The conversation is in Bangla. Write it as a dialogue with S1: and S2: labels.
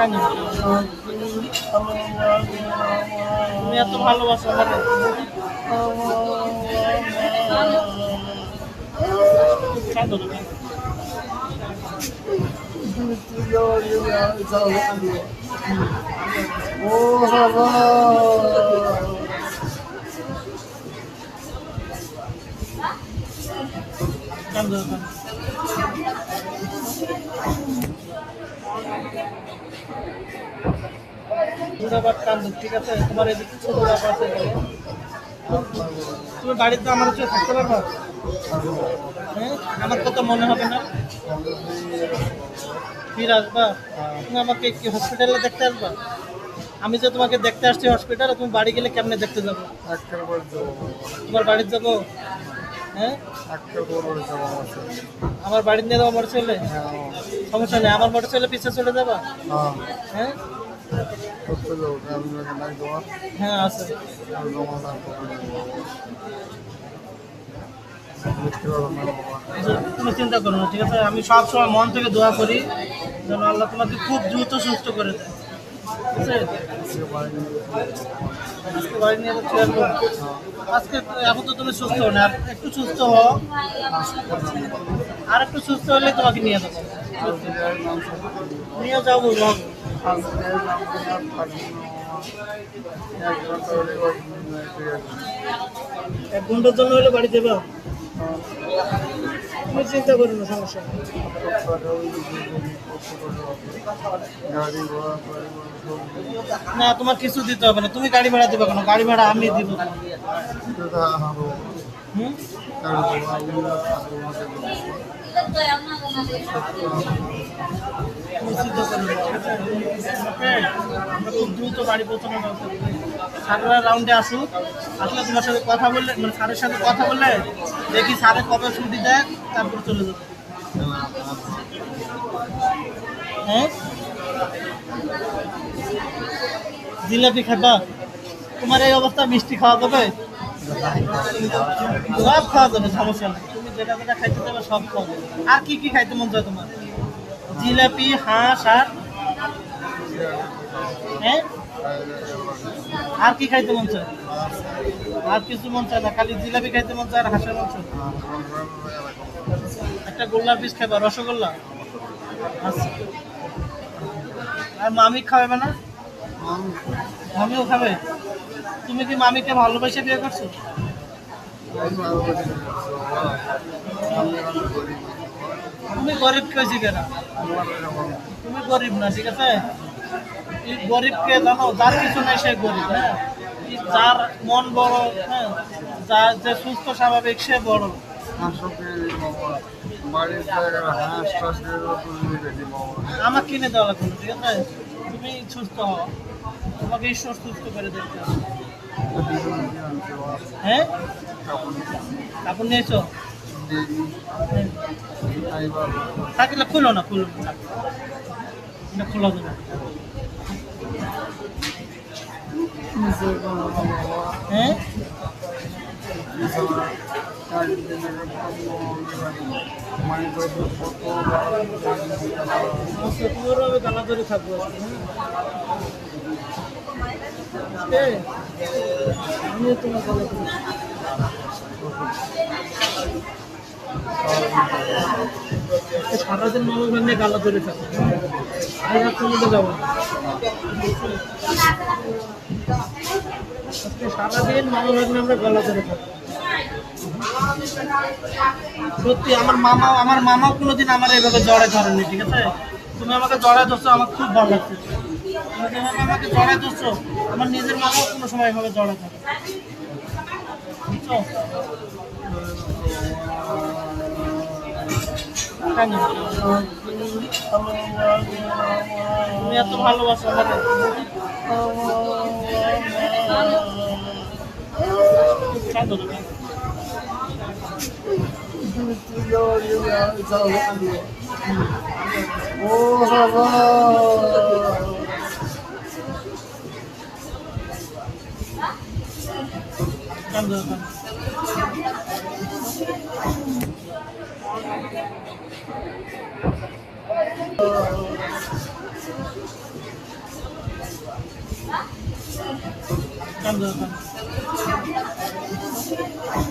S1: কেন তুমি এত ভালোবাসো আমাকে কাঁদো না, কাঁদো।
S2: ও বাবা
S1: কাঁদো না, কাঁদো। ঠিক আছে? তোমার ছোট বাবা আছে। তুমি বাড়িতে আমার হচ্ছে থাকতে পারবা? হ্যাঁ? আমার কথা মনে হবে না। ফির আসবা? তুমি আমাকে কি হসপিটালে দেখতে আসবা? আমি যে তোমাকে দেখতে আসছি হসপিটালে তুমি বাড়ি গেলে কেমনে দেখতে যাব? তোমার বাড়িতে যাব? হ্যাঁ?
S2: আমার
S1: বাড়িতে নিয়ে যাব মোটর ছেলে
S2: হ্যাঁ
S1: সমস্যা নেই। আমার মোটর ছেলে পিছিয়ে চলে যাবা?
S2: হ্যাঁ?
S1: হ্যাঁ তুমি চিন্তা করো না, ঠিক আছে? আমি সব সময় মন থেকে দোয়া করি, যেন আল্লাহ তোমাকে খুব দ্রুত সুস্থ করে দেয়। আজকে এখন তো তুমি সুস্থ হো না একটু সুস্থ হও। আর একটু সুস্থ হলে তোমাকে নিয়ে যাব। নিয়ে যাব যাব। এক ঘণ্টার জন্য হলে বাড়ি যাবে তুমি চিন্তা করো না সমস্যা না তোমার কিছু দিতে হবে না। তুমি গাড়ি ভাড়া দেবে কেন? গাড়ি ভাড়া আমি দিব। হুম? আমরা রাউন্ডে আসুক আসলে তোমার সাথে কথা বললে মানে স্যারের সাথে কথা বললে দেখি স্যারে কবে ছুটি দেয় তারপর চলে যাব হ্যাঁ জিলাপি খাবা তোমার এই অবস্থা মিষ্টি খাওয়া যাবে খাওয়া যাবে সমস্যা নেই যেটা যেটা খাইতে যাবে সব খাওয়া আর কি কি খাইতে মন চায় তোমার? জিলাপি, হাঁস আর হ্যাঁ? আর কি খাইতে মন চায়? আর কিছু মন চায় না, খালি জিলাপি খাইতে মন চায় আর হাঁসের মন চায় একটা গোল্লার পিস খাইবা, রসগোল্লা? আচ্ছা। আর মামি খাবে না? মামিও খাবে? তুমি কি মামিকে ভালোবাসে বিয়ে করছ? তুমি গরিব কেছি কেন তুমি গরিব না, ঠিক আছে? গরিবকে জানো, যার কিছু নাই সে গরিব হ্যাঁ? যার মন বড় হ্যাঁ? যার যে সুস্থ, স্বাভাবিক, সে বড়। আমার কিনে দেওয়া লাগবে ঠিক আছে? তুমি সুস্থ হও। তোমাকে ঈশ্বর সুস্থ করে দেখতে হবে। হ্যাঁ? কাপড় নিয়েছো হ্যাঁ। থাকলে খুলো না খুলো। না খোলা দেবে হ্যাঁ? তোমারও গালা ধরে থাকব আজকে, হ্যাঁ আজকে আমিও তোমার গালা ধরে আজকে সারাদিন মানুষ নিয়ে গালা ধরে যাব সারাদিন মানুষ নিয়ে আমরা গলা ধরে থাকব সত্যি, আমার মামা, আমার মামাও কোনোদিন আমার এইভাবে জড়ে ধরেনি ঠিক আছে? তুমি আমাকে জড়ায় ধরছো, আমার খুব ভালো লাগছে। যেভাবে আমাকে আমার নিজের মামাও কোনো সময় এভাবে জড়ায় ধরে বুঝছ? তুমি এত ভালোবাসো।
S2: ও বাবা।
S1: Come on, come on.